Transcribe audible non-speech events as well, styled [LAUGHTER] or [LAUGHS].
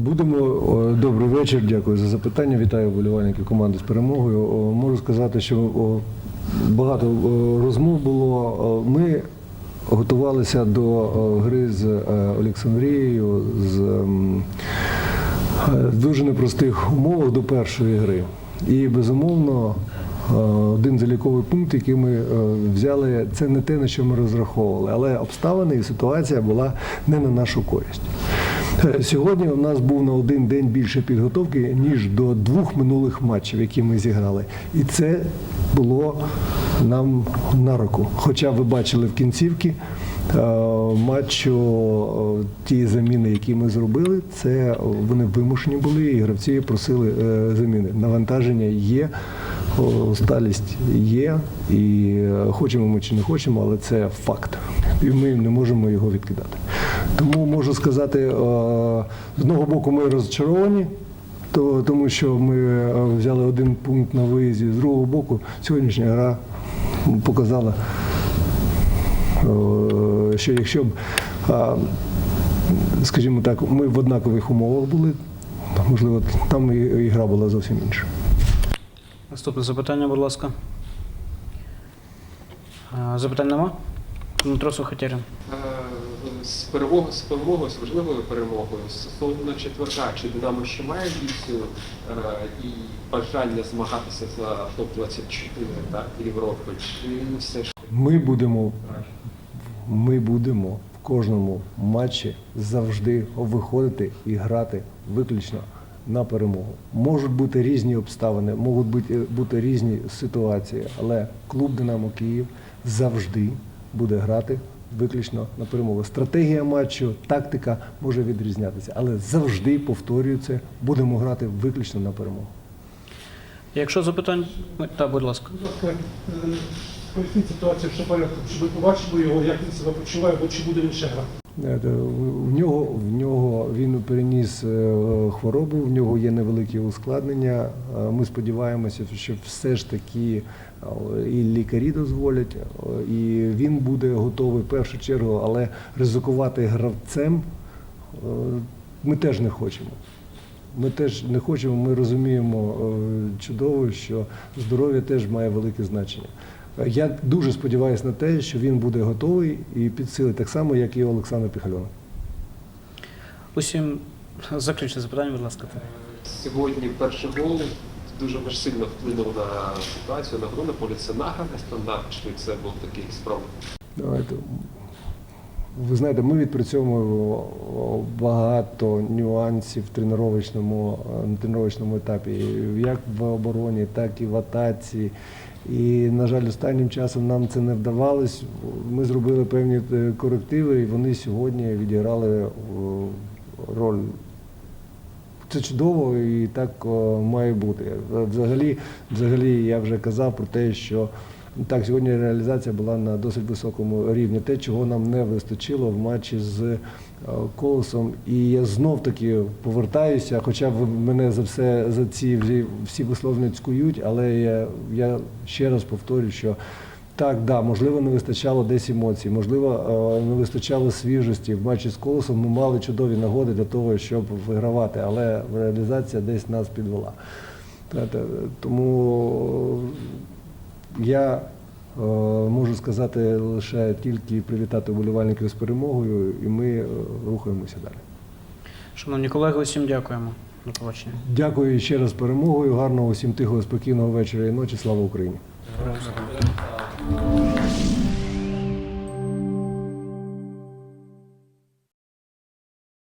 Будемо добрий вечір. Дякую за запитання. Вітаю вболівальників команди з перемогою. Можу сказати, що багато розмов було. Ми готувалися до гри з е, Олександрією з ем, е, дуже непростих умовах до першої гри. І безумовно. Один заліковий пункт, який ми е, взяли, це не те, на що ми розраховували, але обставини і ситуація була не на нашу користь. [LAUGHS] Сьогодні у нас був на один день більше підготовки, ніж до двох минулих матчів, які ми зіграли. І це було нам на руку. Хоча ви бачили в кінцівці е, матчу ті заміни, які ми зробили, це вони вимушені були, і гравці просили е, заміни. Навантаження є, сталість є, і е, хочемо ми чи не хочемо, але це факт. І ми не можемо його відкидати. Тому можу сказати, е, з одного боку, ми розчаровані, то, тому що ми е, взяли один пункт на виїзді. З другого боку, сьогоднішня гра показала, е, що якщо б, скажімо так, ми в однакових умовах були, можливо, там і, гра була зовсім інша. Наступне запитання, будь ласка. Запитань нема? Дмитро Сухотєрин. Е, з перемогою з перемогою, з важливою перемогою стосовно четверка, чи Динамо ще має амбіцію е, і бажання змагатися за топ 24 так, Європи, чи все ж Ми будемо, ми будемо в кожному матчі завжди виходити і грати виключно на перемогу. Можуть бути різні обставини, можуть бути, бути різні ситуації, але клуб Динамо Київ завжди буде грати виключно на перемогу. Стратегія матчу, тактика може відрізнятися, але завжди повторюю це, будемо грати виключно на перемогу. Якщо запитань. Так, будь ласка. Е, поясніть ситуацію що ви побачили його, як він себе почуває, бо чи буде він ще грати. В нього, в нього він переніс е, хворобу, в нього є невеликі ускладнення. Е, Ми сподіваємося, що все ж таки е, і лікарі дозволять, і він буде готовий в першу чергу, але ризикувати гравцем ми теж не хочемо. Ми теж не хочемо, ми розуміємо е, чудово, що здоров'я теж має велике значення. Е, Я дуже сподіваюся на те, що він буде готовий і підсилить так само, як і Олександр Піхальонов. Усім заключне запитання, будь ласка. сьогодні перший гол дуже ж сильно вплинув на ситуацію на гру на полі це нага на стандарт, чи це був такий спробник? Давайте. Ви знаєте, ми відпрацьовуємо багато нюансів в тренувачному, на тренувачному етапі, як в обороні, так і в атаці. І, на жаль, останнім часом нам це не вдавалось. Ми зробили певні е, корективи, і вони сьогодні відіграли е, роль це чудово і так має бути. Взагалі, взагалі, я вже казав про те, що так, сьогодні реалізація була на досить високому рівні. Те, чого нам не вистачило в матчі з е, колосом. І я знов таки повертаюся, хоча ви мене за все за ці всі- висловлення цькують, але я, я ще раз повторю, що так, да, можливо, не вистачало десь емоцій, можливо, е, не вистачало свіжості. В матчі з колосом ми мали чудові нагоди для того, щоб вигравати, але реалізація десь нас підвела. Тому я е, можу сказати лише тільки привітати вболівальників з перемогою, і ми е, рухаємося далі. Шановні колеги, усім дякуємо. До побачення. Дякую ще раз перемогою. Гарного усім тихого, спокійного вечора і ночі. Слава Україні!